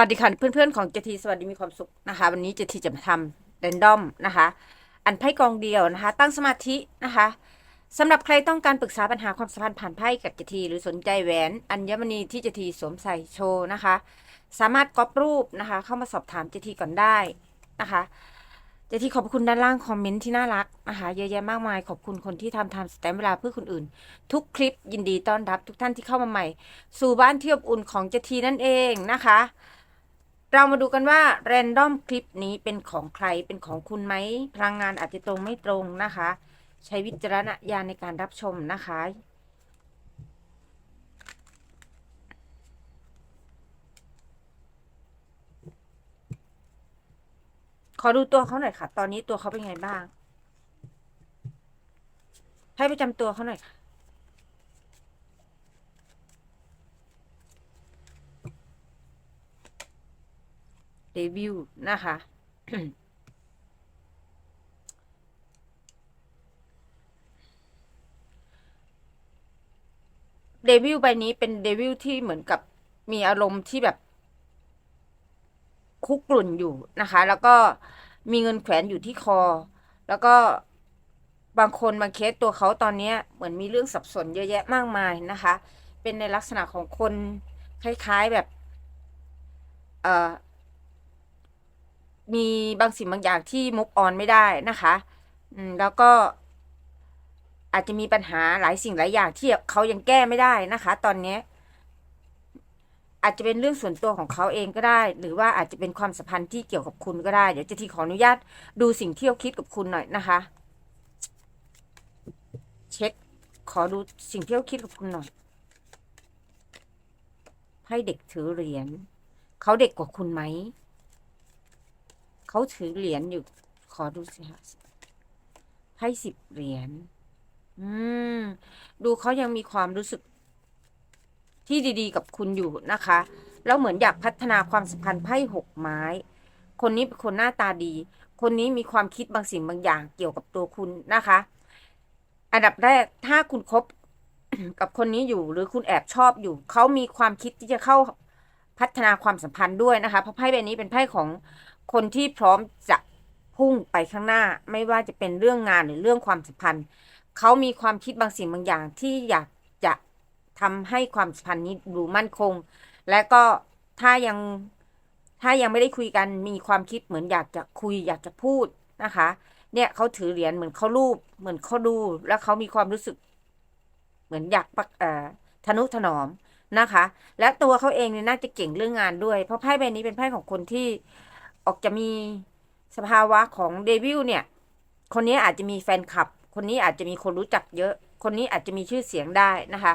วัสดีค่ะเพื่อนๆของเจทีสวัสดีมีความสุขนะคะ วันนี้เจทีจะมาทำเรนดอมนะคะ อันไพ่กองเดียวนะคะ ตั้งสมาธินะคะสำหรับใครต้องการปรึกษาปัญหาความสัมพันธ์ผ่านไพ่กับเจทีหรือสนใจแหวนอัญมณีที่เจทีสวมใส่โชว์นะคะ สามารถก๊อปรูปนะคะ เข้ามาสอบถามเจทีก่อนได้นะคะเจทีขอบคุณด้านล่างคอมเมนต์ที่น่ารักนะคะเยอะแยะมากมายขอบคุณคนที่ทำทำสแตมเวลาเพื่อคนอื่น ทุกคลิปยินดีต้อนรับทุกท่านที่เข้ามาใหม่ สู่บ้านที่อบอุ่นของเจทีนั่นเองนะคะ เรามาดูกันว่าแรนดอมคลิปนี้เป็นของใครเป็นของคุณไหมพลังงานอาจจะตรงไม่ตรงนะคะ ใช้วิจารณญาณในการรับชมนะคะ ขอดูตัวเขาหน่อยค่ะ ตอนนี้ตัวเขาเป็นไงบ้างให้ประจำตัวเขาหน่อยค่ะ เดบิวนะคะ เดวิลใบนี้เป็นเดวิลที่เหมือนกับมีอารมณ์ที่แบบ คุกกลุ่นอยู่นะคะ แล้วก็มีเงินแขวนอยู่ที่คอ แล้วก็บางคนบางเคสตัวเขาตอนนี้เหมือนมีเรื่องสับสนเยอะแยะมากมายนะคะ เป็นในลักษณะของคนคล้ายๆแบบ เอ่อ มีบางสิ่งบางอย่างที่มุกออนไม่ได้นะคะ อืม แล้วก็อาจจะมีปัญหาหลายสิ่งหลายอย่างที่เขายังแก้ไม่ได้นะคะ ตอนนี้อาจจะเป็นเรื่องส่วนตัวของเขาเองก็ได้ หรือว่าอาจจะเป็นความสัมพันธ์ที่เกี่ยวกับคุณก็ได้ เดี๋ยวจะทีขออนุญาตดูสิ่งที่เขาคิดกับคุณหน่อยนะคะ เช็ค ขอดูสิ่งที่เขาคิดกับคุณหน่อยให้เด็กถือเหรียญเขาเด็กกว่าคุณไหม เขาถือเหรียญอยู่ ขอดูสิคะไพ่สิบเหรียญ อืม ดูเขายังมีความรู้สึก ที่ดีๆ กับคุณอยู่นะคะ แล้วเหมือนอยากพัฒนาความสัมพันธ์ไพ่หกไม้ คนนี้เป็นคนหน้าตาดี คนนี้มีความคิดบางสิ่งบางอย่างเกี่ยวกับตัวคุณนะคะ อันดับแรกถ้าคุณคบกับคนนี้อยู่หรือคุณแอบชอบอยู่ เขามีความคิดที่จะเข้าพัฒนาความสัมพันธ์ด้วยนะคะเพราะไพ่ใบนี้เป็นไพ่ของ คนที่พร้อมจะพุ่งไปข้างหน้า ไม่ว่าจะเป็นเรื่องงานหรือเรื่องความสัมพันธ์ เขามีความคิดบางสิ่งบางอย่างที่อยากจะทำให้ความสัมพันธ์นี้ดูมั่นคง และก็ถ้ายังถ้ายังไม่ได้คุยกันมีความคิดเหมือนอยากจะคุยอยากจะพูดนะคะ เนี่ยเขาถือเหรียญเหมือนเขารูป เหมือนเขาดู แล้วเขามีความรู้สึก เหมือนอยากปักเอ่อทนุถนอมนะคะ และตัวเขาเองเนี่ยน่าจะเก่งเรื่องงานด้วย เพราะไพ่ใบนี้เป็นไพ่ของคนที่ ออกจะมีสภาวะของเดวิลเนี่ย คนนี้อาจจะมีแฟนคลับ คนนี้อาจจะมีคนรู้จักเยอะ คนนี้อาจจะมีชื่อเสียงได้นะคะ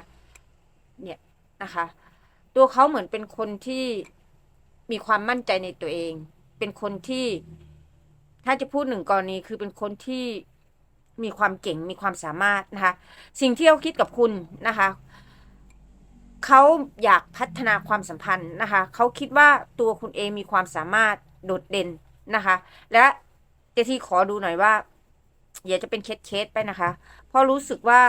เนี่ยนะคะ ตัวเขาเหมือนเป็นคนที่มีความมั่นใจในตัวเอง เป็นคนที่ ถ้าจะพูดหนึ่งกรณีคือเป็นคนที่มีความเก่งมีความสามารถนะคะ สิ่งที่เขาคิดกับคุณนะคะเขาอยากพัฒนาความสัมพันธ์นะคะ เขาคิดว่าตัวคุณเองมีความสามารถ โดดเด่นนะคะ และเจทีขอดูหน่อยว่าอย่าจะเป็นเคสเคสไปนะคะ เพราะรู้สึกว่า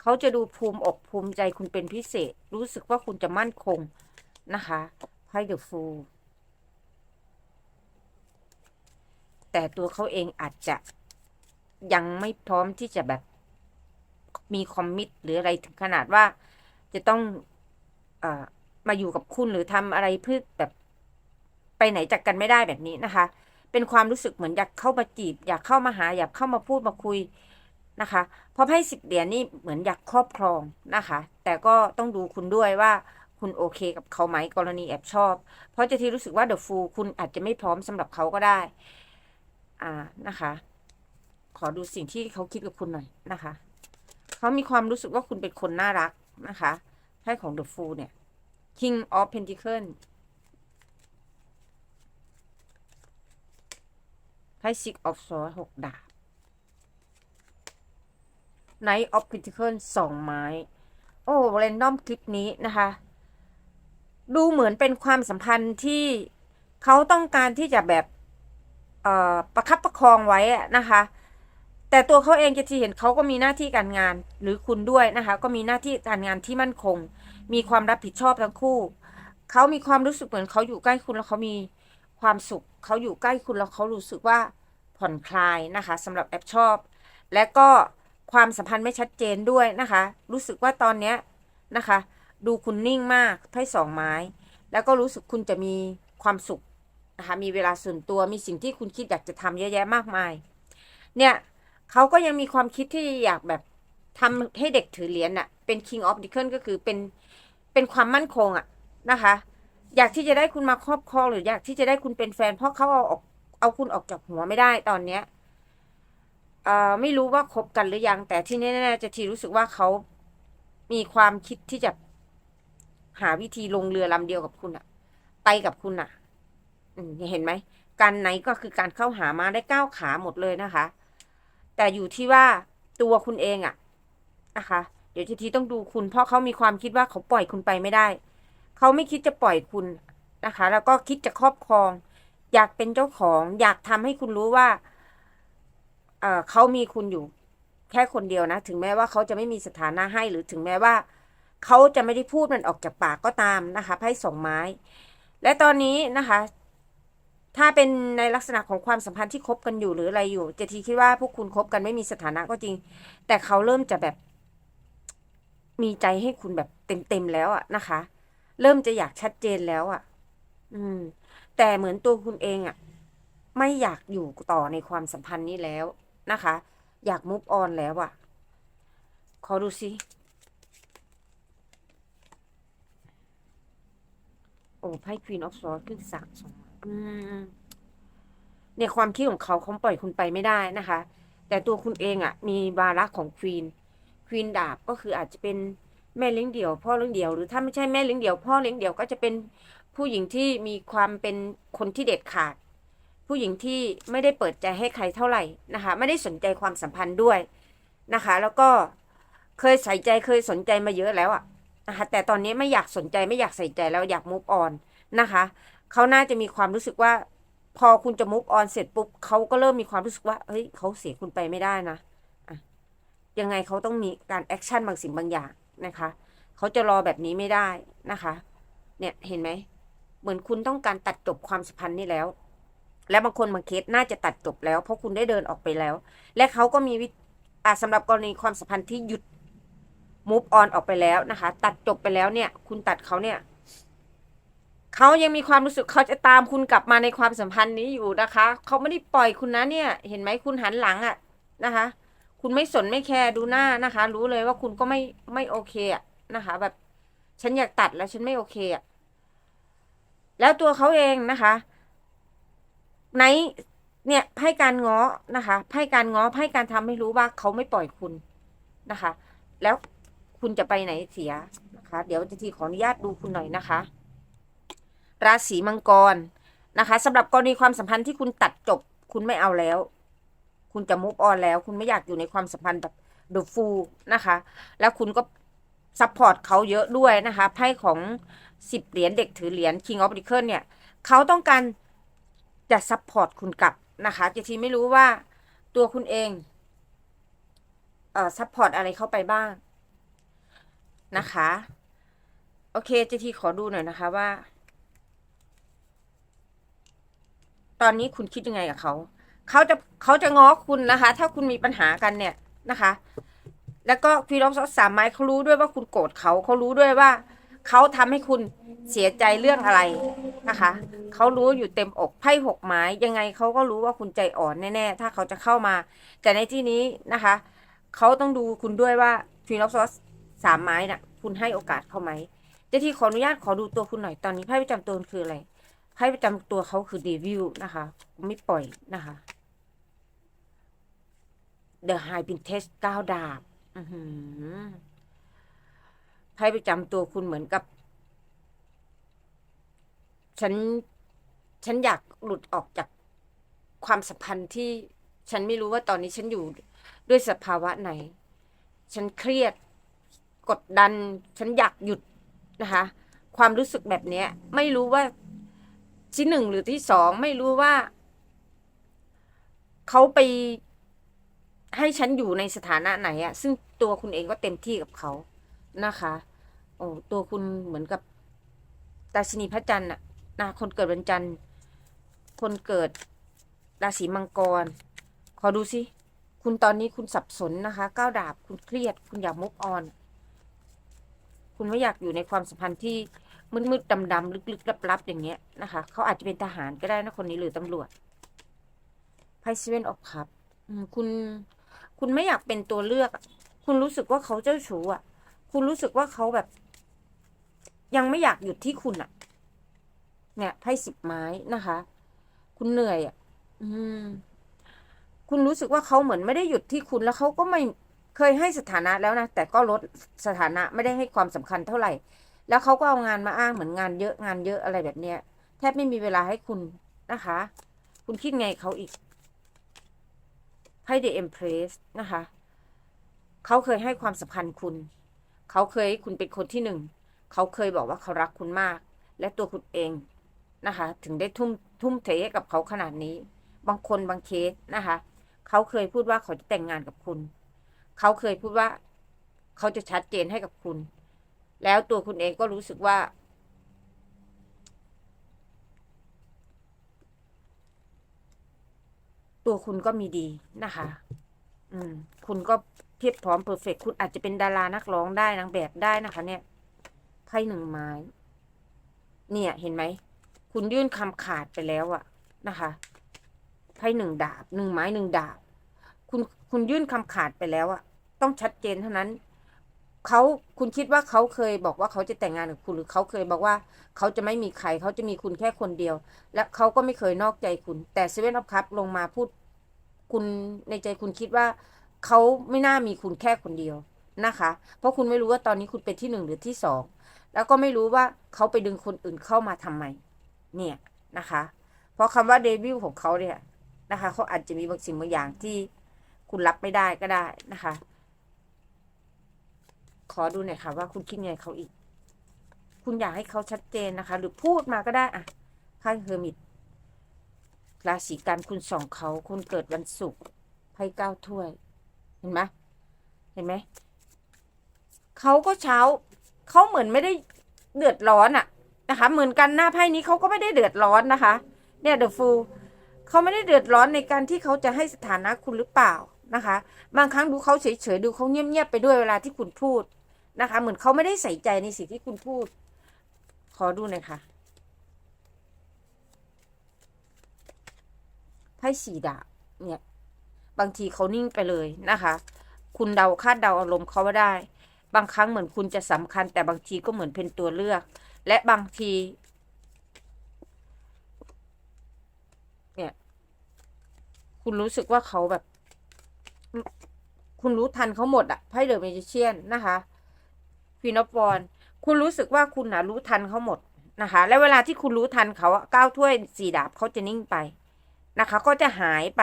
เขาจะดูภูมิอกภูมิใจคุณเป็นพิเศษ รู้สึกว่าคุณจะมั่นคงนะคะไพ่เดอะฟูลแต่ตัวเขาเองอาจจะยังไม่พร้อมที่จะแบบมีคอมมิตหรืออะไรถึงขนาดว่าจะต้องอมาอยู่กับคุณหรือทำอะไรเพื่อแบบ ไปไหนจากกันไม่ได้แบบนี้นะคะ เป็นความรู้สึกเหมือนอยากเข้ามาจีบ อยากเข้ามาหา อยากเข้ามาพูดมาคุยนะคะเพราะไพ่สิบเหรียญนี่เหมือนอยากครอบครองนะคะ แต่ก็ต้องดูคุณด้วยว่าคุณโอเคกับเขาไหมกรณีแอบชอบ เพราะจะที่รู้สึกว่าเดอะฟูคุณอาจจะไม่พร้อมสำหรับเขาก็ได้ อ่านะคะ ขอดูสิ่งที่เขาคิดกับคุณหน่อยนะคะ เขามีความรู้สึกว่าคุณเป็นคนน่ารักนะคะไพ่ของ The Fool เนี่ย King of Pentacles ไพ่ Six of Swords หกดาบ Knight of Pentacles สองไม้ โอ้เรนดอมคลิปนี้นะคะ ดูเหมือนเป็นความสัมพันธ์ที่เขาต้องการที่จะแบบประคับประคองไว้นะคะ แต่ตัวเขาเองจะที่เห็นเขาก็มีหน้าที่การงานหรือคุณด้วยนะคะ ก็มีหน้าที่การงานที่มั่นคง มีความรับผิดชอบทั้งคู่ เขามีความรู้สึกเหมือนเขาอยู่ใกล้คุณแล้วเขามี ความสุขเขาอยู่ใกล้คุณแล้วเขารู้สึกว่าผ่อนคลายนะคะสำหรับแอปชอบ และก็ความสัมพันธ์ไม่ชัดเจนด้วยนะคะ รู้สึกว่าตอนเนี้ยนะคะ ดูคุณนิ่งมากไพ่สองไม้ แล้วก็รู้สึกคุณจะมีความสุขนะคะมีเวลาส่วนตัวมีสิ่งที่คุณคิดอยากจะทำเยอะแยะมากมาย เนี่ยเขาก็ยังมีความคิดที่อยากแบบทำให้เด็กถือเหรียญน่ะเป็น king of d e c a n ก็คือเป็นเป็นความมั่นคงอะนะคะ อยากที่จะได้คุณมาครอบครองหรืออยากที่จะได้คุณเป็นแฟน เพราะเขาเอาออกเอาคุณออกจากหัวไม่ได้ตอนเนี้ยเอ่อไม่รู้ว่าคบกันหรือยัง แต่ที่แน่ๆจะทีรู้สึกว่าเขามีความคิดที่จะหาวิธีลงเรือลำเดียวกับคุณอะไปกับคุณอะอเห็นไหมการไหนก็คือการเข้าหามาได้ก้าวขาหมดเลยนะคะ แต่อยู่ที่ว่าตัวคุณเองอะนะคะ เดี๋ยวทีทีต้องดูคุณเพราะเขามีความคิดว่าเขาปล่อยคุณไปไม่ได้ เขาไม่คิดจะปล่อยคุณนะคะ แล้วก็คิดจะครอบครอง อยากเป็นเจ้าของ อยากทำให้คุณรู้ว่าเออเขามีคุณอยู่แค่คนเดียวนะ ถึงแม้ว่าเขาจะไม่มีสถานะให้หรือถึงแม้ว่า เขาจะไม่ได้พูดมันออกจากปากก็ตามนะคะไพ่สองไม้ และตอนนี้นะคะ ถ้าเป็นในลักษณะของความสัมพันธ์ที่คบกันอยู่หรืออะไรอยู่ เจทีคิดว่าพวกคุณคบกันไม่มีสถานะก็จริง แต่เขาเริ่มจะแบบ มีใจให้คุณแบบเต็มๆแล้วอะนะคะ เริ่มจะอยากชัดเจนแล้วอะอืม แต่เหมือนตัวคุณเองอะไม่อยากอยู่ต่อในความสัมพันธ์นี้แล้วนะคะ อยากมุฟออนแล้วอะขอดูสิโอ้ไพ่ Queen of Swords ขึ้นสามสองอืมเนี่ยความคิดของเขาเขาปล่อยคุณไปไม่ได้นะคะ แต่ตัวคุณเองอะมีวาระของควีนควีนดาบก็คืออาจจะเป็น แม่เลี้ยงเดี่ยวพ่อเลี้ยงเดี่ยวหรือถ้าไม่ใช่แม่เลี้ยงเดี่ยวพ่อเลี้ยงเดี่ยวก็จะเป็นผู้หญิงที่มีความเป็นคนที่เด็ดขาด ผู้หญิงที่ไม่ได้เปิดใจให้ใครเท่าไหร่นะคะ ไม่ได้สนใจความสัมพันธ์ด้วยนะคะ แล้วก็เคยใส่ใจเคยสนใจมาเยอะแล้วอะนะคะแต่ตอนนี้ไม่อยากสนใจไม่อยากใส่ใจแล้วอยากมุฟออนนะคะเขาน่าจะมีความรู้สึกว่า พอคุณจะมุฟออนเสร็จปุ๊บเขาก็เริ่มมีความรู้สึกว่าเฮ้ยเขาเสียคุณไปไม่ได้นะะยังไงเขาต้องมีการแอคชั่นบางสิ่งบางอย่าง นะคะ เขาจะรอแบบนี้ไม่ได้นะคะ เนี่ยเห็นไหม เหมือนคุณต้องการตัดจบความสัมพันธ์นี่แล้ว และบางคนบางเคสน่าจะตัดจบแล้ว เพราะคุณได้เดินออกไปแล้ว และเขาก็มีวิอ่าสำหรับกรณีความสัมพันธ์ที่หยุด move on ออกไปแล้วนะคะ ตัดจบไปแล้วเนี่ย คุณตัดเขาเนี่ยเขายังมีความรู้สึกเขาจะตามคุณกลับมาในความสัมพันธ์นี้อยู่นะคะ เขาไม่ได้ปล่อยคุณนะเนี่ย เห็นไหมคุณหันหลังอะนะคะ คุณไม่สนไม่แคร์ดูหน้านะคะ รู้เลยว่าคุณก็ไม่ไม่โอเคอะนะคะ แบบฉันอยากตัดแล้วฉันไม่โอเคอะแล้วตัวเขาเองนะคะไหนเนี่ยให้การง้อนะคะให้การง้อให้การทำให้รู้ว่าเขาไม่ปล่อยคุณนะคะ แล้วคุณจะไปไหนเสียนะคะ เดี๋ยวจะทีขออนุญาตดูคุณหน่อยนะคะ ราศีมังกรนะคะสำหรับกรณีความสัมพันธ์ที่คุณตัดจบคุณไม่เอาแล้ว คุณจะมุฟออนแล้ว คุณไม่อยากอยู่ในความสัมพันธ์แบบเดอะฟูนะคะ แล้วคุณก็ซัพพอร์ตเขาเยอะด้วยนะคะไพ่ของสิบเหรียญเด็กถือเหรียญ King of d e c a n เนี่ยเขาต้องการจะซัพพอร์ตคุณกลับนะคะเจทีไม่รู้ว่าตัวคุณเองเอ่อซัพพอร์ตอะไรเข้าไปบ้าง นะคะ โอเคเจทีขอดูหน่อยนะคะว่า ตอนนี้คุณคิดยังไงกับเขา เขาจะเขาจะง้อคุณนะคะ ถ้าคุณมีปัญหากันเนี่ยนะคะ แล้วก็ฟีรอฟสามไม้เขารู้ด้วยว่าคุณโกรธเขาเขารู้ด้วยว่าเขาทำให้คุณเสียใจเรื่องอะไรนะคะ เขารู้อยู่เต็มอกไพ่หกไม้ยังไงเขาก็รู้ว่าคุณใจอ่อนแน่ๆ ถ้าเขาจะเข้ามา แต่ในที่นี้นะคะ เขาต้องดูคุณด้วยว่าฟีรอฟสามไม้น่ะคุณให้โอกาสเขาไหมเจ้าที่ขออนุญาตขอดูตัวคุณหน่อยตอนนี้ไพ่ประจำตัวคืออะไรไพ่ประจำตัวเขาคือเดวิลนะคะ ไม่ปล่อยนะคะ The High p r i n t e s s ก้าวดาบอือหือไพ่ประจำตัวคุณเหมือนกับ ฉัน ฉันอยากหลุดออกจากความสัมพันธ์ที่ฉันไม่รู้ว่าตอนนี้ฉันอยู่ด้วยสภาวะไหน ฉันเครียด กดดัน ฉันอยากหยุดนะคะ ความรู้สึกแบบนี้ไม่รู้ว่าที่หนึ่งหรือที่สองไม่รู้ว่า เขาไป ให้ฉันอยู่ในสถานะไหนอะซึ่งตัวคุณเองก็เต็มที่กับเขานะคะ โอ้ตัวคุณเหมือนกับราชินีพระจันทร์น่ะนะคนเกิดวันจันทร์คนเกิดราศีมังกร ขอดูสิคุณตอนนี้คุณสับสนนะคะก้าวดาบคุณเครียด คุณอยากมุกออน คุณไม่อยากอยู่ในความสัมพันธ์ที่มืดๆดำๆลึกๆลับๆอย่างเงี้ยนะคะเขาอาจจะเป็นทหารก็ได้นะคนนี้หรือตำรวจไพ่เซเว่นออฟคัพคุณ คุณไม่อยากเป็นตัวเลือกคุณรู้สึกว่าเขาเจ้าชู้อะ คุณรู้สึกว่าเขาแบบ ยังไม่อยากหยุดที่คุณอะ เนี่ยไพ่สิบไม้นะคะ คุณเหนื่อยอะ อืม คุณรู้สึกว่าเขาเหมือนไม่ได้หยุดที่คุณแล้วเขาก็ไม่เคยให้สถานะแล้วนะแต่ก็ลดสถานะไม่ได้ให้ความสำคัญเท่าไหร่ แล้วเขาก็เอางานมาอ้างเหมือนงานเยอะงานเยอะอะไรแบบเนี้ย แทบไม่มีเวลาให้คุณนะคะ คุณคิดไงเขาอีก ให้ The Empress นะคะ เขาเคยให้ความสำคัญคุณ เขาเคยให้คุณเป็นคนที่หนึ่ง เขาเคยบอกว่าเขารักคุณมาก และตัวคุณเองนะคะ ถึงได้ทุ่มทุ่มเทให้กับเขาขนาดนี้ บางคนบางเคสนะคะ เขาเคยพูดว่าเขาจะแต่งงานกับคุณ เขาเคยพูดว่า เขาจะชัดเจนให้กับคุณ แล้วตัวคุณเองก็รู้สึกว่า ตัวคุณก็มีดีนะคะ อืม คุณก็เพียบพร้อมเพอร์เฟกคุณอาจจะเป็นดารานักร้องได้นางแบบได้นะคะ เนี่ยไพ่หนึ่งไม้ เนี่ย เห็นไหม คุณยื่นคำขาดไปแล้วอะนะคะไพ่หนึ่งดาบหนึ่งไม้หนึ่งดาบ คุณคุณยื่นคำขาดไปแล้วอะต้องชัดเจนเท่านั้นเขาคุณคิดว่าเขาเคยบอกว่าเขาจะแต่งงานกับคุณหรือเขาเคยบอกว่า เขาจะไม่มีใครเขาจะมีคุณแค่คนเดียว และเขาก็ไม่เคยนอกใจคุณ แต่เซเว่นออฟคัพลงมาพูด คุณในใจคุณคิดว่าเขาไม่น่ามีคุณแค่คนเดียวนะคะ เพราะคุณไม่รู้ว่าตอนนี้คุณเป็นที่หนึ่งหรือที่สองแล้วก็ไม่รู้ว่าเขาไปดึงคนอื่นเข้ามาทำไม เนี่ยนะคะ เพราะคำว่าเดบิวต์ของเขาเนี่ยนะคะเขาอาจจะมีบางสิ่งบางอย่างที่คุณรับไม่ได้ก็ได้นะคะ ขอดูหน่อยค่ะว่าคุณคิดไงเขาอีก คุณอยากให้เขาชัดเจนนะคะ หรือพูดมาก็ได้อะไพ่เฮอร์มิต ราศีกันคุณสองเขาคุณเกิดวันศุกร์ไพ่เก้าถ้วย เห็นไหมเห็นไหมเขาก็เช้าเขาเหมือนไม่ได้เดือดร้อนอะนะคะ เหมือนกันหน้าไพ่นี้เขาก็ไม่ได้เดือดร้อนนะคะ เนี่ยเดอะฟูเขาไม่ได้เดือดร้อนในการที่เขาจะให้สถานะคุณหรือเปล่านะคะ บางครั้งดูเขาเฉยๆดูเขาเงียบๆไปด้วยเวลาที่คุณพูดนะคะ เหมือนเขาไม่ได้ใส่ใจในสิ่งที่คุณพูด ขอดูหน่อยค่ะ ไพ่สีดาบเนี่ย บางทีเขานิ่งไปเลยนะคะ คุณเดาคาดเดาอารมณ์เขาว่าได้ บางครั้งเหมือนคุณจะสำคัญ แต่บางทีก็เหมือนเป็นตัวเลือก และบางที เนี่ย คุณรู้สึกว่าเขาแบบ คุณรู้ทันเขาหมดอะไพ่เดอะเมจิเชียนนะคะฟีนอฟวอนคุณรู้สึกว่าคุณนะรู้ทันเขาหมดนะคะ และเวลาที่คุณรู้ทันเขาก้าวถ้วยสี่ดาบเขาจะนิ่งไป นะคะ ก็จะหายไป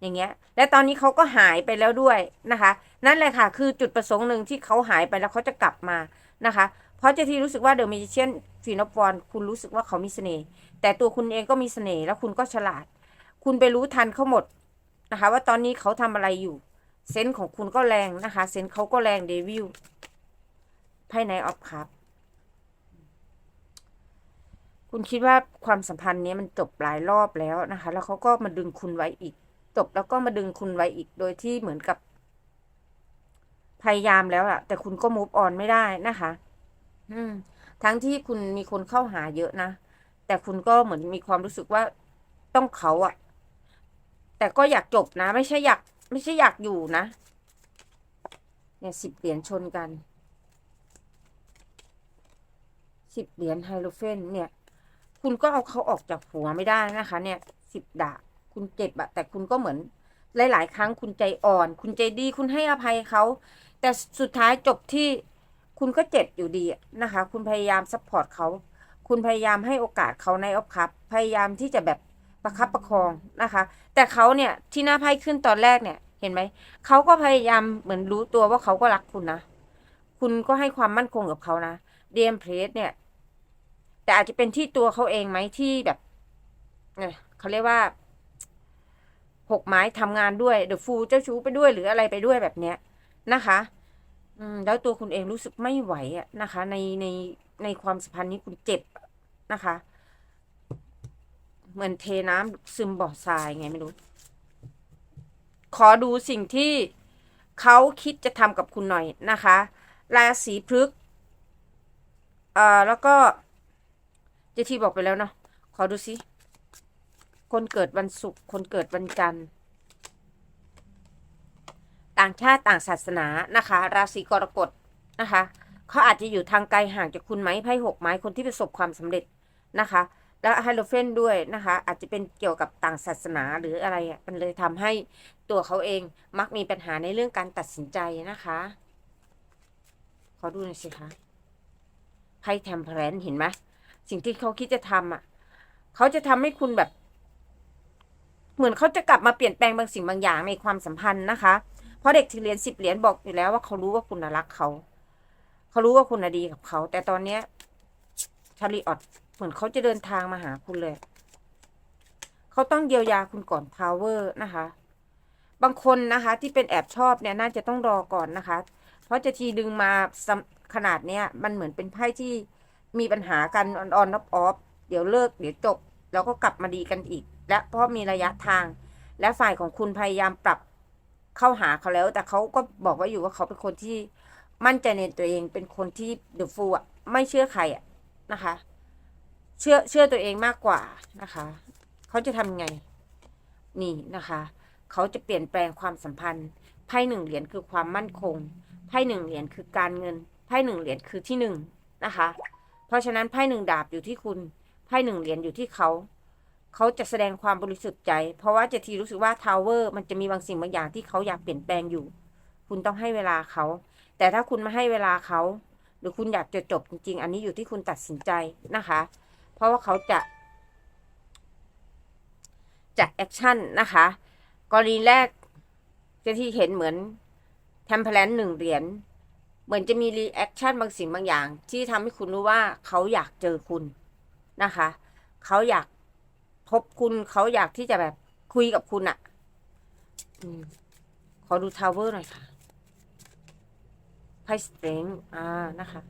อย่างเงี้ย และตอนนี้เขาก็หายไปแล้วด้วยนะคะ นั่นแหละค่ะ คือจุดประสงค์หนึ่งที่เขาหายไปแล้วเขาจะกลับมานะคะ เพราะเจที่รู้สึกว่าเดอะเมจิเชียนฟีนอฟอนคุณรู้สึกว่าเขามีเสน่ห์ แต่ตัวคุณเองก็มีเสน่ห์แล้วคุณก็ฉลาด คุณไปรู้ทันเขาหมดนะคะ ว่าตอนนี้เขาทำอะไรอยู่ เซนส์ของคุณก็แรงนะคะ เซนส์เขาก็แรงเดวิลไพ่ไนออฟคัพ คุณคิดว่าความสัมพันธ์นี้มันจบหลายรอบแล้วนะคะ แล้วเขาก็มาดึงคุณไว้อีก จบแล้วก็มาดึงคุณไว้อีก โดยที่เหมือนกับ พยายามแล้วอะแต่คุณก็มูฟออนไม่ได้นะคะ อืม ทั้งที่คุณมีคนเข้าหาเยอะนะ แต่คุณก็เหมือนมีความรู้สึกว่าต้องเขาอะแต่ก็อยากจบนะ ไม่ใช่อยาก ไม่ใช่อยากอยู่นะ เนี่ยสิบเหรียญชนกันสิบเหรียญไฮโลเฟนเนี่ย คุณก็เอาเขาออกจากหัวไม่ได้นะคะ เนี่ยสิบดาบคุณเจ็บอะแต่คุณก็เหมือนหลาย ๆ ครั้งคุณใจอ่อน คุณใจดีคุณให้อภัยเขาแต่สุดท้ายจบที่คุณก็เจ็บอยู่ดีนะคะ คุณพยายามซัพพอร์ตเขาคุณพยายามให้โอกาสเขาในออฟคัพพยายามที่จะแบบประคับประคองนะคะ แต่เขาเนี่ยที่หน้าไพ่ขึ้นตอนแรกเนี่ยเห็นไหมเขาก็พยายามเหมือนรู้ตัวว่าเขาก็รักคุณนะ คุณก็ให้ความมั่นคงกับเขานะเดียมเพลสเนี่ย แต่อาจจะเป็นที่ตัวเขาเองไหมที่แบบเขาเรียกว่าหกไม้ทำงานด้วยเดอะฟูเจ้าชู้ไปด้วยหรืออะไรไปด้วยแบบเนี้ยนะคะอืมแล้วตัวคุณเองรู้สึกไม่ไหวอะนะคะ ในในในความสัมพันธ์นี้คุณเจ็บนะคะ เหมือนเทน้ำซึมบ่อทรายไงไม่รู้ ขอดูสิ่งที่เขาคิดจะทำกับคุณหน่อยนะคะราศีพฤกษ์เอ่อแล้วก็ เจทีบอกไปแล้วเนาะขอดูสิคนเกิดวันศุกร์คนเกิดวันจันทร์ต่างชาติต่างศาสนานะคะ ราศีกรกฎนะคะเขาอาจจะอยู่ทางไกลห่างจากคุณไหมไพ่หกไม้คนที่ประสบความสำเร็จนะคะ แล้วไฮโลเฟนด้วยนะคะ อาจจะเป็นเกี่ยวกับต่างศาสนาหรืออะไรอะมันเลยทำให้ตัวเขาเองมักมีปัญหาในเรื่องการตัดสินใจนะคะ ขอดูหน่อยสิคะไพ่แทมเพลนเห็นไหม สิ่งที่เขาคิดจะทำอะ เขาจะทำให้คุณแบบ เหมือนเขาจะกลับมาเปลี่ยนแปลงบางสิ่งบางอย่างในความสัมพันธ์นะคะ เพราะเด็กถือเหรียญสิบเหรียญบอกอยู่แล้วว่าเขารู้ว่าคุณน่ะรักเขา เขารู้ว่าคุณน่ะดีกับเขา แต่ตอนเนี้ยชาลีออดเหมือนเขาจะเดินทางมาหาคุณเลย เขาต้องเยียวยาคุณก่อนพาวเวอร์นะคะ บางคนนะคะ ที่เป็นแอบชอบเนี่ยน่าจะต้องรอก่อนนะคะ เพราะจะทีดึงมาขนาดเนี้ยมันเหมือนเป็นไพ่ที่ มีปัญหากันออนออนออฟออฟเดี๋ยวเลิกเดี๋ยวจบ แล้วก็กลับมาดีกันอีก และเพราะมีระยะทาง และฝ่ายของคุณพยายามปรับเข้าหาเขาแล้ว แต่เขาก็บอกว่าอยู่ว่าเขาเป็นคนที่มั่นใจในตัวเองเป็นคนที่เดอะฟูอะไม่เชื่อใครอะนะคะ เชื่อเชื่อตัวเองมากกว่านะคะ เขาจะทำไง นี่นะคะ เขาจะเปลี่ยนแปลงความสัมพันธ์ไพ่หนึ่งเหรียญคือความมั่นคงไพ่หนึ่งเหรียญคือการเงินไพ่หนึ่งเหรียญคือที่หนึ่งนะคะ เพราะฉะนั้นไพ่หนึ่งดาบอยู่ที่คุณไพ่หนึ่งเหรียญอยู่ที่เขา เขาจะแสดงความบริสุทธิ์ใจ เพราะว่าเจทีรู้สึกว่าทาวเวอร์มันจะมีบางสิ่งบางอย่างที่เขาอยากเปลี่ยนแปลงอยู่ คุณต้องให้เวลาเขา แต่ถ้าคุณไม่ให้เวลาเขา หรือคุณอยากจะจบจริง ๆ อันนี้อยู่ที่คุณตัดสินใจนะคะ เพราะว่าเขาจะจะแอคชั่นนะคะกรณีแรกเจทีเห็นเหมือนเทมเพลนหนึ่งเหรียญ เหมือนจะมีรีแอคชั่นบางสิ่งบางอย่าง ที่ทำให้คุณรู้ว่าเขาอยากเจอคุณนะคะ เขาอยากพบคุณเขาอยากที่จะแบบคุยกับคุณอะ่ะขอดูทาวเวอร์หน่อยค่ะไพ่สเตงอ่านะคะ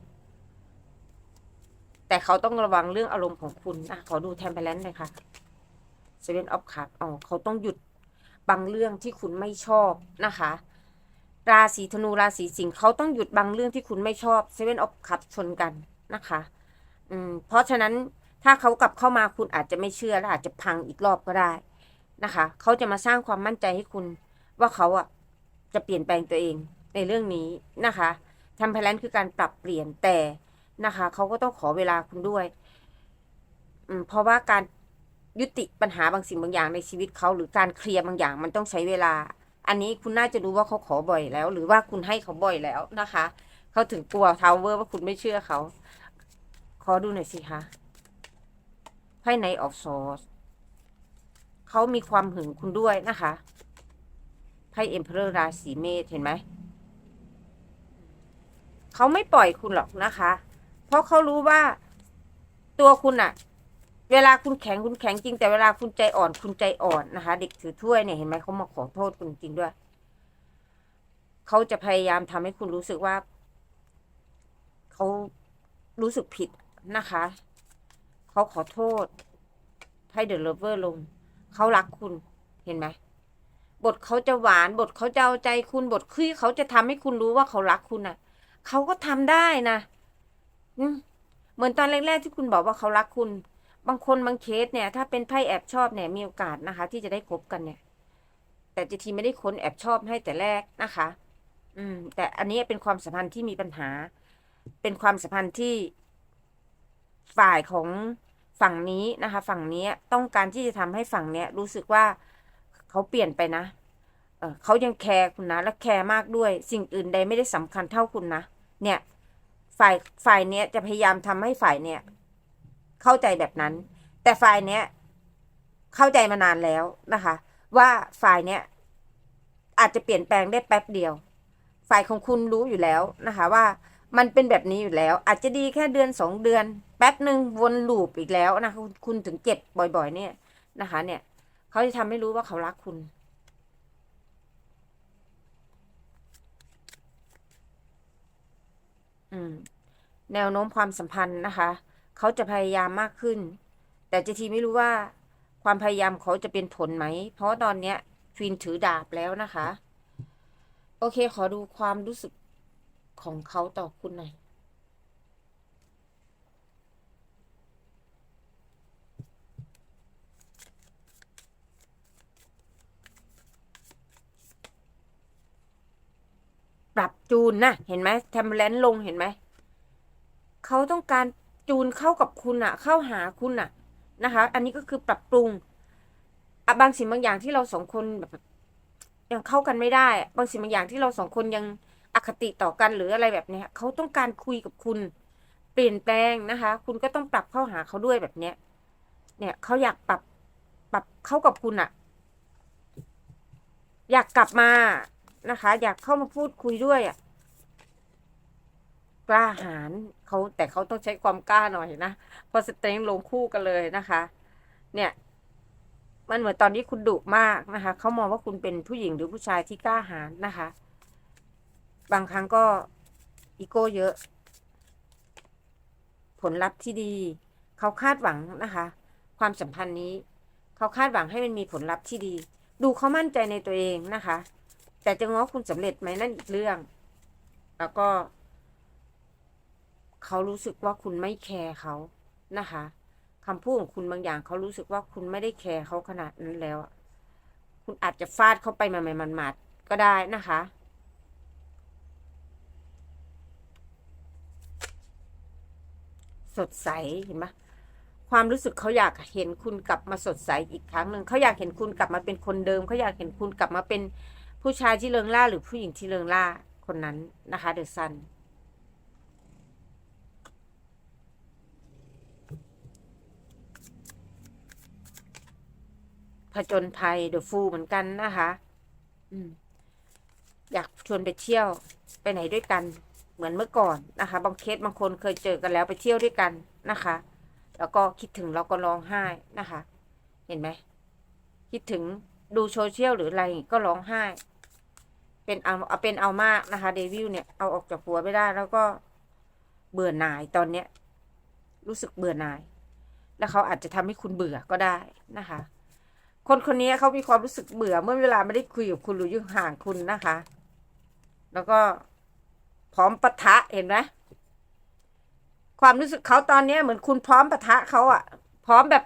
แต่เขาต้องระวังเรื่องอารมณ์ของคุณอะขอดูเทมเพลนหน่อยค่ะเซเว่นออฟคัพอ๋อเขาต้องหยุดบางเรื่องที่คุณไม่ชอบนะคะ ราศีธนูราศีสิงห์เขาต้องหยุดบางเรื่องที่คุณไม่ชอบเซเว่นออฟคัพชนกันนะคะ อืม เพราะฉะนั้นถ้าเขากลับเข้ามาคุณอาจจะไม่เชื่อและอาจจะพังอีกรอบก็ได้นะคะ เขาจะมาสร้างความมั่นใจให้คุณว่าเขาอะจะเปลี่ยนแปลงตัวเองในเรื่องนี้นะคะทำแพลนคือการปรับเปลี่ยนแต่นะคะเขาก็ต้องขอเวลาคุณด้วย อืม เพราะว่าการยุติปัญหาบางสิ่งบางอย่างในชีวิตเขาหรือการเคลียร์บางอย่างมันต้องใช้เวลา อันนี้คุณน่าจะรู้ว่าเขาขอบ่อยแล้ว หรือว่าคุณให้เขาบ่อยแล้วนะคะเขาถึงกลัวทาวเวอร์ว่าคุณไม่เชื่อเขา ขอดูหน่อยสิคะไพ่ในออฟซอสเขามีความหึงคุณด้วยนะคะไพ่เอ็มเพอร์ราศีเมษเห็นไหมเขาไม่ปล่อยคุณหรอกนะคะ เพราะเขารู้ว่าตัวคุณอะ เวลาคุณแข็งคุณแข็งจริง แต่เวลาคุณใจอ่อนคุณใจอ่อนนะคะ เด็กถือถ้วยเนี่ยเห็นไหมเขามาขอโทษคุณจริงด้วยเขาจะพยายามทำให้คุณรู้สึกว่าเขารู้สึกผิดนะคะเขาขอโทษ ให้เดอะเลเวอร์ลงเขารักคุณเห็นไหมบทเขาจะหวานบทเขาจะเอาใจคุณบทคือเขาจะทำให้คุณรู้ว่าเขารักคุณน่ะเขาก็ทำได้นะเหมือนตอนแรกๆที่คุณบอกว่าเขารักคุณ บางคนบางเคสเนี่ย ถ้าเป็นไพ่แอบชอบเนี่ยมีโอกาสนะคะ ที่จะได้คบกันเนี่ย แต่จทีไม่ได้ค้นแอบชอบให้แต่แรกนะคะ อืม แต่อันนี้เป็นความสัมพันธ์ที่มีปัญหา เป็นความสัมพันธ์ที่ฝ่ายของฝั่งนี้นะคะ ฝั่งนี้ต้องการที่จะทำให้ฝั่งเนี้ยรู้สึกว่าเขาเปลี่ยนไปนะเออเขายังแคร์คุณนะ และแคร์มากด้วย สิ่งอื่นใดไม่ได้สำคัญเท่าคุณนะเนี่ย ฝ่ายฝ่ายเนี้ยจะพยายามทำให้ฝ่ายเนี้ย เข้าใจแบบนั้น แต่ฝ่ายเนี้ยเข้าใจมานานแล้วนะคะ ว่าฝ่ายเนี้ยอาจจะเปลี่ยนแปลงได้แป๊บเดียว ฝ่ายของคุณรู้อยู่แล้วนะคะว่ามันเป็นแบบนี้อยู่แล้ว อาจจะดีแค่เดือนสองเดือน แป๊บหนึ่งวนลูปอีกแล้วนะคะคุณถึงเจ็บบ่อย ๆ เนี่ยนะคะ เนี่ยเขาจะทำให้รู้ว่าเขารักคุณอืมแนวโน้มความสัมพันธ์นะคะ เขาจะพยายามมากขึ้น แต่เจทีไม่รู้ว่า ความพยายามเขาจะเป็นผลไหม เพราะตอนเนี้ยควีนถือดาบแล้วนะคะ โอเค ขอดูความรู้สึกของเขาต่อคุณหน่อยปรับจูนนะเห็นไหมแทมแลนลงเห็นไหม เขาต้องการ จูนเข้ากับคุณอะเข้าหาคุณอะนะคะ อันนี้ก็คือปรับปรุงอะบางสิ่งบางอย่างที่เราสองคนแบบยังเข้ากันไม่ได้ บางสิ่งบางอย่างที่เราสองคนยังอคติต่อกันหรืออะไรแบบเนี้ยเขาต้องการคุยกับคุณ เปลี่ยนแปลงนะคะ คุณก็ต้องปรับเข้าหาเขาด้วยแบบเนี้ย เนี่ยเขาอยากปรับปรับเข้ากับคุณอะอยากกลับมานะคะ อยากเข้ามาพูดคุยด้วยอะกล้าหาญ เขาแต่เขาต้องใช้ความกล้าหน่อยนะเพราะสเต็งลงคู่กันเลยนะคะ เนี่ยมันเหมือนตอนนี้คุณดุมากนะคะเขามองว่าคุณเป็นผู้หญิงหรือผู้ชายที่กล้าหาญนะคะ บางครั้งก็อีโก้เยอะ ผลลัพธ์ที่ดีเขาคาดหวังนะคะ ความสัมพันธ์นี้เขาคาดหวังให้มันมีผลลัพธ์ที่ดี ดูเขามั่นใจในตัวเองนะคะ แต่จะง้อคุณสำเร็จไหมนั่นอีกเรื่อง แล้วก็ เขารู้สึกว่าคุณไม่แคร์เขานะคะคำพูดของคุณบางอย่างเขารู้สึกว่าคุณไม่ได้แคร์เขาขนาดนั้นแล้ว คุณอาจจะฟาดเข้าไปมาใหม่มันมาดก็ได้นะคะสดใสเห็นไหมความรู้สึกเขาอยากเห็นคุณกลับมาสดใสอีกครั้งหนึ่งเขาอยากเห็นคุณกลับมาเป็นคนเดิมเขาอยากเห็นคุณกลับมาเป็นผู้ชายที่เริงล่าหรือผู้หญิงที่เริงล่าคนนั้นนะคะ เดอะซัน ผจญภัยเดอะฟูเหมือนกันนะคะอืมอยากชวนไปเที่ยวไปไหนด้วยกัน เหมือนเมื่อก่อนนะคะ บางเคสบางคนเคยเจอกันแล้วไปเที่ยวด้วยกันนะคะ แล้วก็คิดถึงเราก็ร้องไห้นะคะ เห็นไหมคิดถึงดูโซเชียลหรืออะไรก็ร้องไห้ เป็นเอาเอาเป็นเอามากนะคะเดวิลเนี่ยเอาออกจากหัวไม่ได้ แล้วก็เบื่อหน่ายตอนเนี้ย รู้สึกเบื่อหน่าย แล้วเขาอาจจะทำให้คุณเบื่อก็ได้นะคะ คนคนนี้เขามีความรู้สึกเบื่อเมื่อเวลาไม่ได้คุยกับคุณหรืออยู่ห่างคุณนะคะ แล้วก็พร้อมปะทะเห็นไหมความรู้สึกเขาตอนนี้เหมือนคุณพร้อมปะทะเขาอะพร้อมแบบ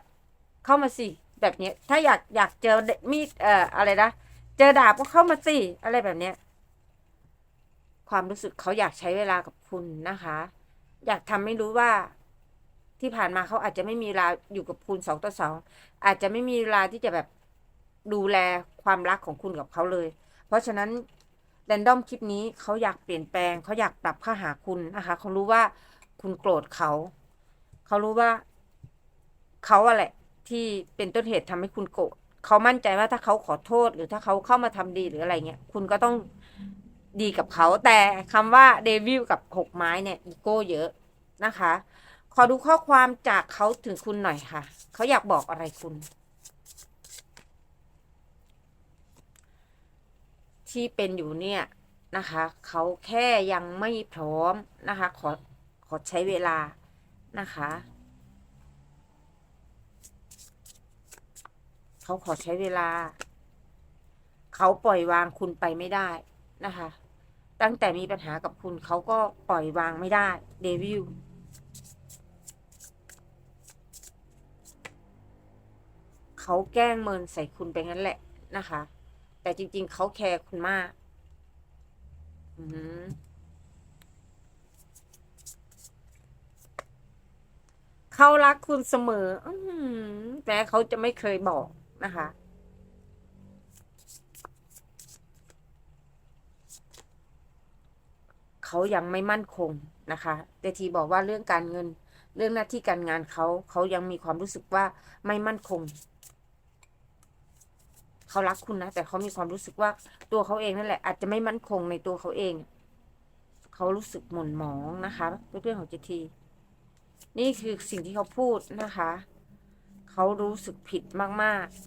เข้ามาสิแบบนี้ถ้าอยากอยากเจอมีดเอ่ออะไรนะเจอดาบก็เข้ามาสิอะไรแบบเนี้ยความรู้สึกเขาอยากใช้เวลากับคุณนะคะ อยากทำให้รู้ว่า ที่ผ่านมาเขาอาจจะไม่มีเวลาอยู่กับคุณสองต่อสองอาจจะไม่มีเวลาที่จะแบบดูแลความรักของคุณกับเขาเลย เพราะฉะนั้นแรนดอมคลิปนี้เขาอยากเปลี่ยนแปลงเขาอยากปรับเข้าหาคุณนะคะเขารู้ว่าคุณโกรธเขา เขารู้ว่าเขาอะไรที่เป็นต้นเหตุทำให้คุณโกรธเขามั่นใจว่าถ้าเขาขอโทษ หรือถ้าเขาเข้ามาทำดีหรืออะไรเงี้ยคุณก็ต้องดีกับเขาแต่คำว่าเดวิลกับหกไม้เนี่ยอีโก้เยอะนะคะ ขอดูข้อความจากเขาถึงคุณหน่อยค่ะ เขาอยากบอกอะไรคุณ ที่เป็นอยู่เนี่ยนะคะ เขาแค่ยังไม่พร้อมนะคะ ขอขอใช้เวลานะคะ เขาขอใช้เวลา เขาปล่อยวางคุณไปไม่ได้นะคะ ตั้งแต่มีปัญหากับคุณเขาก็ปล่อยวางไม่ได้ เดวิล เขาแกล้งเมินใส่คุณไปงั้นแหละนะคะ แต่จริง ๆ เขาแคร์คุณมาก อือหือเขารักคุณเสมอ อือหือแต่เขาจะไม่เคยบอกนะคะเขายังไม่มั่นคงนะคะแต่ทีบอกว่าเรื่องการเงิน เรื่องหน้าที่การงานเขาเขายังมีความรู้สึกว่าไม่มั่นคง เขารักคุณนะแต่เขามีความรู้สึกว่าตัวเขาเองนั่นแหละ อาจจะไม่มั่นคงในตัวเขาเอง เขารู้สึกหม่นหมองนะคะเพื่อนๆของเจทีนี่คือสิ่งที่เขาพูดนะคะ เขารู้สึกผิดมากๆ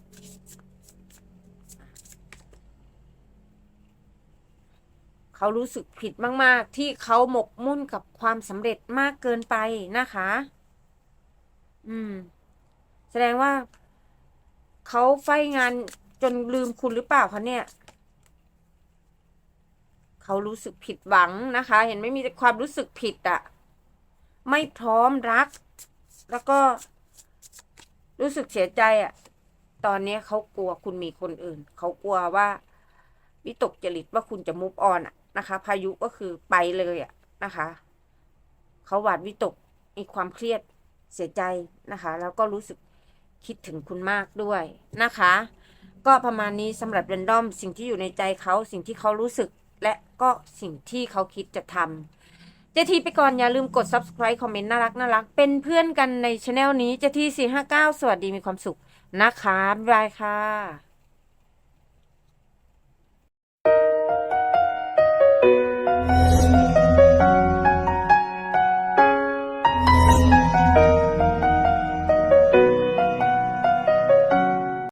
เขารู้สึกผิดมาก ๆ ที่เขาหมกมุ่นกับความสำเร็จมากเกินไปนะคะ อืม แสดงว่าเขาไฟงาน จนลืมคุณหรือเปล่าคะเนี่ย เขารู้สึกผิดหวังนะคะ เห็นไม่มีความรู้สึกผิดอะไม่พร้อมรัก แล้วก็ รู้สึกเสียใจอะตอนนี้เขากลัวคุณมีคนอื่น เขากลัวว่าวิตกจริตว่าคุณจะมุฟออนอะนะคะ พายุก็คือไปเลยอะนะคะเขาหวาดวิตกมีความเครียดเสียใจนะคะ แล้วก็รู้สึกคิดถึงคุณมากด้วยนะคะ ก็ประมาณนี้สำหรับเรนดอมสิ่งที่อยู่ในใจเขาสิ่งที่เขารู้สึก และก็สิ่งที่เขาคิดจะทำเจทีไปก่อนอย่าลืมกด subscribe คอมเมนต์น่ารักน่ารักเป็นเพื่อนกันในช anel นี้เจที459 สวัสดีมีความสุขนะคะบ๊ายบายค่ะ